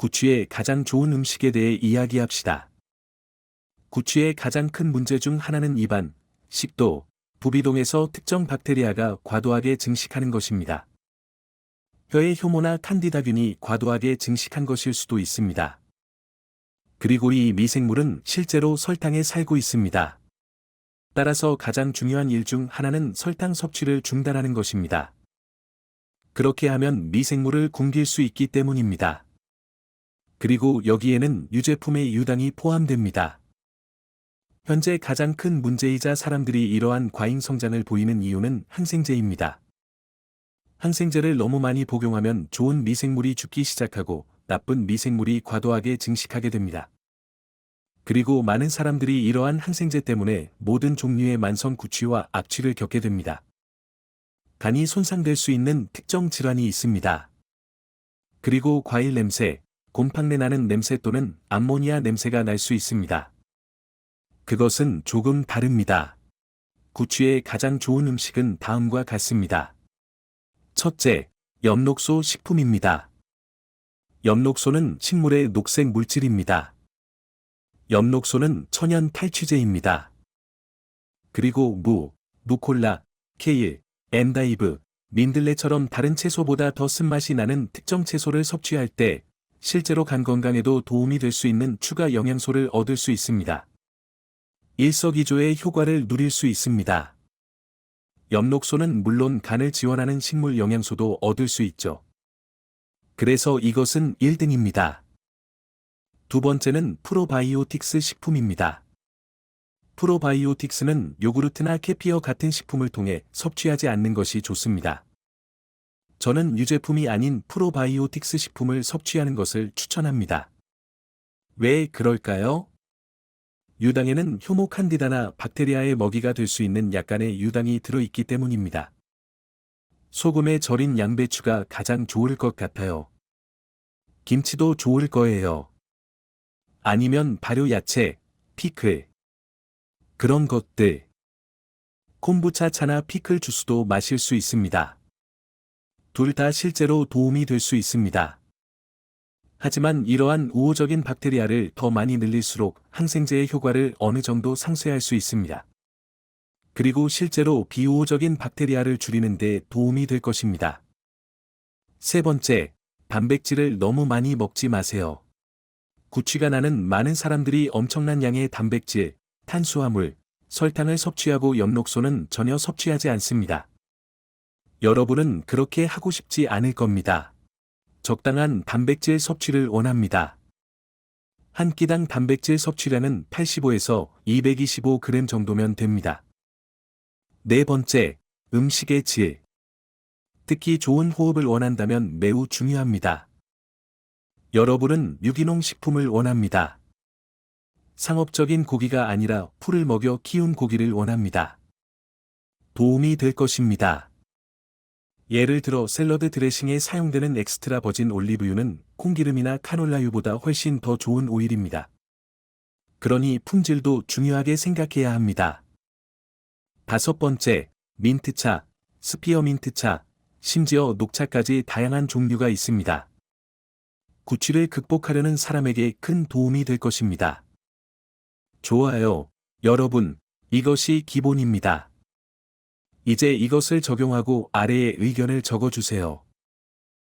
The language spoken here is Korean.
구취의 가장 좋은 음식에 대해 이야기합시다. 구취의 가장 큰 문제 중 하나는 입안, 식도, 부비동에서 특정 박테리아가 과도하게 증식하는 것입니다. 혀의 효모나 칸디다균이 과도하게 증식한 것일 수도 있습니다. 그리고 이 미생물은 실제로 설탕에 살고 있습니다. 따라서 가장 중요한 일 중 하나는 설탕 섭취를 중단하는 것입니다. 그렇게 하면 미생물을 굶길 수 있기 때문입니다. 그리고 여기에는 유제품의 유당이 포함됩니다. 현재 가장 큰 문제이자 사람들이 이러한 과잉 성장을 보이는 이유는 항생제입니다. 항생제를 너무 많이 복용하면 좋은 미생물이 죽기 시작하고 나쁜 미생물이 과도하게 증식하게 됩니다. 그리고 많은 사람들이 이러한 항생제 때문에 모든 종류의 만성 구취와 악취를 겪게 됩니다. 간이 손상될 수 있는 특정 질환이 있습니다. 그리고 과일 냄새, 곰팡내 나는 냄새 또는 암모니아 냄새가 날 수 있습니다. 그것은 조금 다릅니다. 구취의 가장 좋은 음식은 다음과 같습니다. 첫째, 엽록소 식품입니다. 엽록소는 식물의 녹색 물질입니다. 엽록소는 천연 탈취제입니다. 그리고 무, 루콜라, 케일, 엔다이브, 민들레처럼 다른 채소보다 더 쓴맛이 나는 특정 채소를 섭취할 때 실제로 간 건강에도 도움이 될 수 있는 추가 영양소를 얻을 수 있습니다. 일석이조의 효과를 누릴 수 있습니다. 엽록소는 물론 간을 지원하는 식물 영양소도 얻을 수 있죠. 그래서 이것은 1등입니다. 두 번째는 프로바이오틱스 식품입니다. 프로바이오틱스는 요구르트나 케피어 같은 식품을 통해 섭취하지 않는 것이 좋습니다. 저는 유제품이 아닌 프로바이오틱스 식품을 섭취하는 것을 추천합니다. 왜 그럴까요? 유당에는 효모 칸디다나 박테리아의 먹이가 될 수 있는 약간의 유당이 들어있기 때문입니다. 소금에 절인 양배추가 가장 좋을 것 같아요. 김치도 좋을 거예요. 아니면 발효 야채, 피클. 그런 것들. 콤부차 차나 피클 주스도 마실 수 있습니다. 둘 다 실제로 도움이 될 수 있습니다. 하지만 이러한 우호적인 박테리아를 더 많이 늘릴수록 항생제의 효과를 어느 정도 상쇄할 수 있습니다. 그리고 실제로 비우호적인 박테리아를 줄이는 데 도움이 될 것입니다. 세 번째, 단백질을 너무 많이 먹지 마세요. 구취가 나는 많은 사람들이 엄청난 양의 단백질, 탄수화물, 설탕을 섭취하고 엽록소는 전혀 섭취하지 않습니다. 여러분은 그렇게 하고 싶지 않을 겁니다. 적당한 단백질 섭취를 원합니다. 한 끼당 단백질 섭취량은 85에서 225g 정도면 됩니다. 네 번째, 음식의 질. 특히 좋은 호흡을 원한다면 매우 중요합니다. 여러분은 유기농 식품을 원합니다. 상업적인 고기가 아니라 풀을 먹여 키운 고기를 원합니다. 도움이 될 것입니다. 예를 들어 샐러드 드레싱에 사용되는 엑스트라 버진 올리브유는 콩기름이나 카놀라유보다 훨씬 더 좋은 오일입니다. 그러니 품질도 중요하게 생각해야 합니다. 다섯 번째, 민트차, 스피어민트차, 심지어 녹차까지 다양한 종류가 있습니다. 구취를 극복하려는 사람에게 큰 도움이 될 것입니다. 좋아요. 여러분, 이것이 기본입니다. 이제 이것을 적용하고 아래에 의견을 적어주세요.